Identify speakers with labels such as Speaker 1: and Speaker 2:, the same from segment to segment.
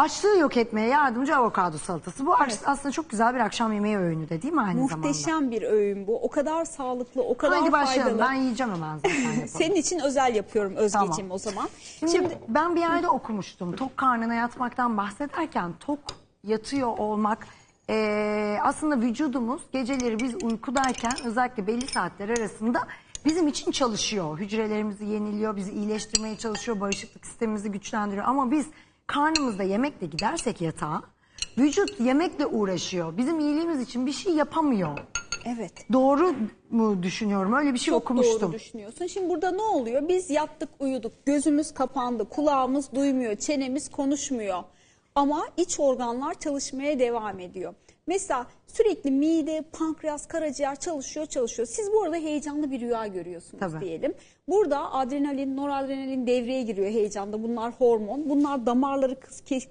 Speaker 1: Açlığı yok etmeye yardımcı avokado salatası. Bu aslında çok güzel bir akşam yemeği öğünü de değil mi aynı zamanda?
Speaker 2: Muhteşem bir öğün bu. O kadar sağlıklı, o kadar
Speaker 1: Haydi başlayalım.
Speaker 2: faydalı.
Speaker 1: Ben yiyeceğim hemen zaten yapalım.
Speaker 2: Senin için özel yapıyorum Özgeciğim
Speaker 1: Tamam.
Speaker 2: o zaman.
Speaker 1: Şimdi,
Speaker 2: Şimdi
Speaker 1: ben bir yerde okumuştum. Tok karnına yatmaktan bahsederken tok yatıyor olmak eee, aslında vücudumuz geceleri biz uykudayken özellikle belli saatler arasında bizim için çalışıyor. Hücrelerimizi yeniliyor, bizi iyileştirmeye çalışıyor, bağışıklık sistemimizi güçlendiriyor. Ama biz karnımızda yemekle gidersek yatağa vücut yemekle uğraşıyor. Bizim iyiliğimiz için bir şey yapamıyor.
Speaker 2: evet.
Speaker 1: Doğru mu düşünüyorum? Öyle bir şey
Speaker 2: Çok
Speaker 1: okumuştum.
Speaker 2: doğru düşünüyorsun. Şimdi burada ne oluyor? Biz yattık uyuduk. Gözümüz kapandı. Kulağımız duymuyor. Çenemiz konuşmuyor. Ama iç organlar çalışmaya devam ediyor. Mesela sürekli mide, pankreas, karaciğer çalışıyor çalışıyor. Siz bu arada heyecanlı bir rüya görüyorsunuz
Speaker 1: Tabii.
Speaker 2: diyelim. Burada adrenalin, noradrenalin devreye giriyor heyecanda. Bunlar hormon. Bunlar damarları kıs, kes-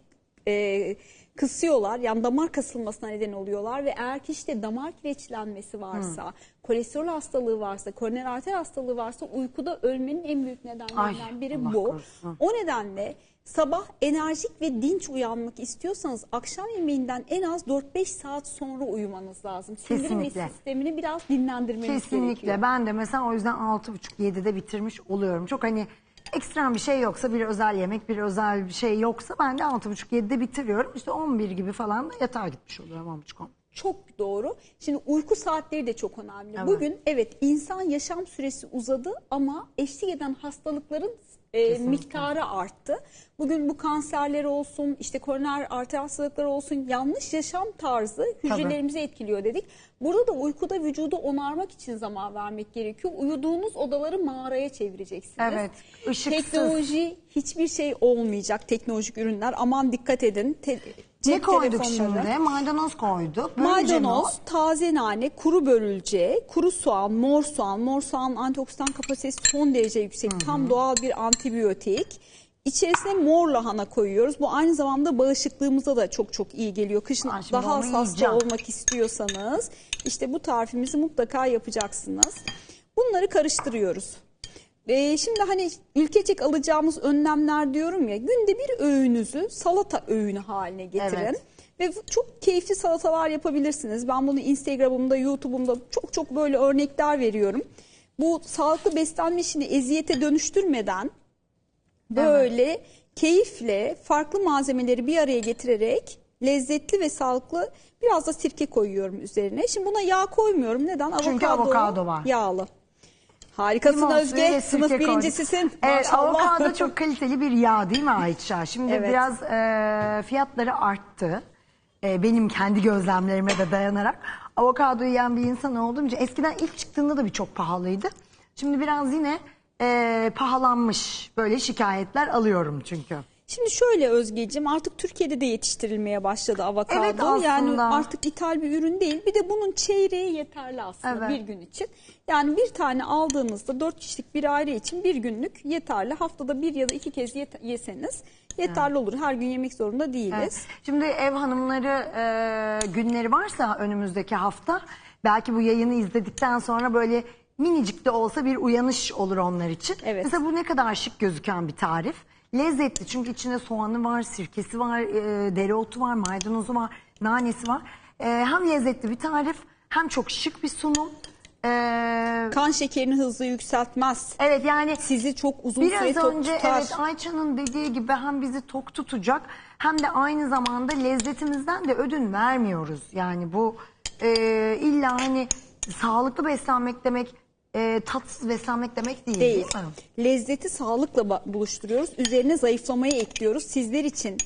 Speaker 2: e, kısıyorlar. Yani damar kasılmasına neden oluyorlar ve eğer kişide damar kireçlenmesi varsa, kolesterol hastalığı varsa, koroner arter hastalığı varsa uykuda ölmenin en büyük nedenlerinden
Speaker 1: Ay,
Speaker 2: biri
Speaker 1: Allah
Speaker 2: bu.
Speaker 1: korusun.
Speaker 2: O nedenle sabah enerjik ve dinç uyanmak istiyorsanız akşam yemeğinden en az 4-5 saat sonra uyumanız lazım. Sindirim ve
Speaker 1: Kesinlikle.
Speaker 2: sistemini biraz dinlendirmeniz
Speaker 1: Kesinlikle.
Speaker 2: gerekiyor.
Speaker 1: Ben de mesela o yüzden 6.30-7'de bitirmiş oluyorum. Çok hani ekstrem bir şey yoksa bir özel yemek bir özel bir şey yoksa ben de 6.30-7'de bitiriyorum. İşte 11 gibi falan da yatağa gitmiş oluyorum 10.30
Speaker 2: Çok doğru. Şimdi uyku saatleri de çok önemli.
Speaker 1: Evet.
Speaker 2: Bugün evet insan yaşam süresi uzadı ama eşlik eden hastalıkların e, miktarı arttı. Bugün bu kanserler olsun, işte koroner arter hastalıkları olsun yanlış yaşam tarzı hücrelerimizi etkiliyor dedik. Burada da uykuda vücudu onarmak için zaman vermek gerekiyor. Uyuduğunuz odaları mağaraya çevireceksiniz.
Speaker 1: Evet, ışıksız.
Speaker 2: Teknoloji hiçbir şey olmayacak teknolojik ürünler. Aman dikkat edin. Te-
Speaker 1: Ne
Speaker 2: cep
Speaker 1: koyduk
Speaker 2: telefonları.
Speaker 1: şimdi? Maydanoz koyduk. Mi o?
Speaker 2: Maydanoz, taze nane, kuru börülce, kuru soğan, mor soğan. Mor soğanın antioksidan kapasitesi son derece yüksek. Tam doğal bir antibiyotik. İçerisine mor lahana koyuyoruz. Bu aynı zamanda bağışıklığımıza da çok çok iyi geliyor. Kışın
Speaker 1: şimdi
Speaker 2: daha
Speaker 1: onu
Speaker 2: az hasta
Speaker 1: yiyeceğim.
Speaker 2: olmak istiyorsanız işte bu tarifimizi mutlaka yapacaksınız. Bunları karıştırıyoruz. Ee, şimdi hani ülkecek alacağımız önlemler diyorum ya günde bir öğünüzü salata öğünü haline getirin.
Speaker 1: Evet.
Speaker 2: Ve çok keyifli salatalar yapabilirsiniz. Ben bunu Instagram'ımda, YouTube'umda çok çok böyle örnekler veriyorum. Bu sağlıklı beslenme işini eziyete dönüştürmeden böyle keyifle farklı malzemeleri bir araya getirerek lezzetli ve sağlıklı biraz da sirke koyuyorum üzerine. Şimdi buna yağ koymuyorum. Neden?
Speaker 1: Çünkü avokado var.
Speaker 2: Yağlı. Harikasın
Speaker 1: Limon
Speaker 2: Özge. Sınıf birincisisin.
Speaker 1: Evet
Speaker 2: Maşallah.
Speaker 1: avokado çok kaliteli bir yağ değil mi Ayça? Şimdi
Speaker 2: Evet.
Speaker 1: biraz e, fiyatları arttı. E, benim kendi gözlemlerime de dayanarak. Avokado yiyen bir insan olduğum için eskiden ilk çıktığında da bir çok pahalıydı. Şimdi biraz yine e, pahalanmış böyle şikayetler alıyorum çünkü.
Speaker 2: Şimdi şöyle Özgeciğim artık Türkiye'de de yetiştirilmeye başladı avokado.
Speaker 1: Evet, aslında.
Speaker 2: Yani artık ithal bir ürün değil. Bir de bunun çeyreği yeterli aslında
Speaker 1: Evet.
Speaker 2: bir gün için. Yani bir tane aldığınızda dört kişilik bir aile için bir günlük yeterli. Haftada bir ya da iki kez yeseniz yeterli olur. Her gün yemek zorunda değiliz.
Speaker 1: Evet. Şimdi ev hanımları e, günleri varsa önümüzdeki hafta belki bu yayını izledikten sonra böyle minicik de olsa bir uyanış olur onlar için.
Speaker 2: Evet.
Speaker 1: Mesela bu ne kadar şık gözüken bir tarif. Lezzetli çünkü içinde soğanı var, sirkesi var, e, dereotu var, maydanozu var, nanesi var. E, hem lezzetli bir tarif hem çok şık bir sunum. E,
Speaker 2: Kan şekerini hızlı yükseltmez.
Speaker 1: evet yani
Speaker 2: Sizi çok uzun süre
Speaker 1: Biraz
Speaker 2: tok
Speaker 1: önce
Speaker 2: tutar.
Speaker 1: evet Ayça'nın dediği gibi hem bizi tok tutacak hem de aynı zamanda lezzetimizden de ödün vermiyoruz. Yani bu e, illa hani sağlıklı beslenmek demek e, tatsız beslenmek demek değil.
Speaker 2: değil.
Speaker 1: değil mi?
Speaker 2: Lezzeti sağlıkla buluşturuyoruz. Üzerine zayıflamayı ekliyoruz. Sizler için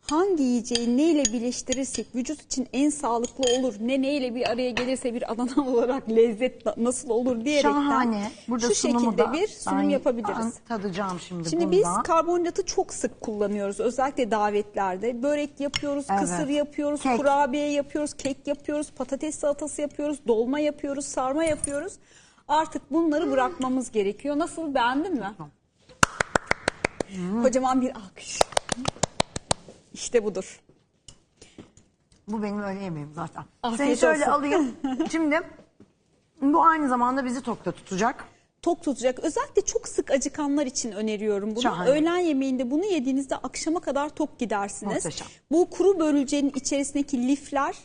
Speaker 2: hangi yiyeceği neyle birleştirirsek vücut için en sağlıklı olur. Ne neyle bir araya gelirse bir Adana olarak lezzet na- nasıl olur diyerekten
Speaker 1: Şahane. Burada
Speaker 2: şu şekilde
Speaker 1: da
Speaker 2: bir sunum
Speaker 1: ben-
Speaker 2: yapabiliriz.
Speaker 1: tadacağım şimdi,
Speaker 2: Şimdi
Speaker 1: bundan.
Speaker 2: biz karbonhidratı çok sık kullanıyoruz. Özellikle davetlerde. Börek yapıyoruz,
Speaker 1: Evet.
Speaker 2: kısır yapıyoruz,
Speaker 1: Kek.
Speaker 2: kurabiye yapıyoruz, kek yapıyoruz, patates salatası yapıyoruz, dolma yapıyoruz, sarma yapıyoruz. Artık bunları bırakmamız gerekiyor. Nasıl beğendin mi? Kocaman bir alkış. İşte budur.
Speaker 1: Bu benim öğle yemeğim zaten.
Speaker 2: Afiyet
Speaker 1: Seni şöyle
Speaker 2: olsun.
Speaker 1: alayım. Şimdi bu aynı zamanda bizi tokta tutacak.
Speaker 2: tok tutacak. Özellikle çok sık acıkanlar için öneriyorum bunu.
Speaker 1: Şahane.
Speaker 2: Öğlen yemeğinde bunu yediğinizde akşama kadar tok gidersiniz.
Speaker 1: Muhteşem.
Speaker 2: Bu kuru börülcenin içerisindeki lifler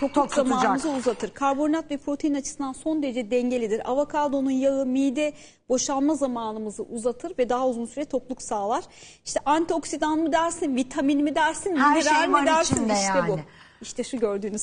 Speaker 2: tokluk
Speaker 1: Tok tutacak.
Speaker 2: zamanınızı uzatır. Karbonhidrat ve protein açısından son derece dengelidir. Avokadonun yağı mide boşalma zamanımızı uzatır ve daha uzun süre tokluk sağlar. İşte antioksidan mı dersin, vitamin mi dersin,
Speaker 1: Her
Speaker 2: mineral
Speaker 1: şey
Speaker 2: mi dersin işte bu.
Speaker 1: yani.
Speaker 2: İşte şu gördüğünüz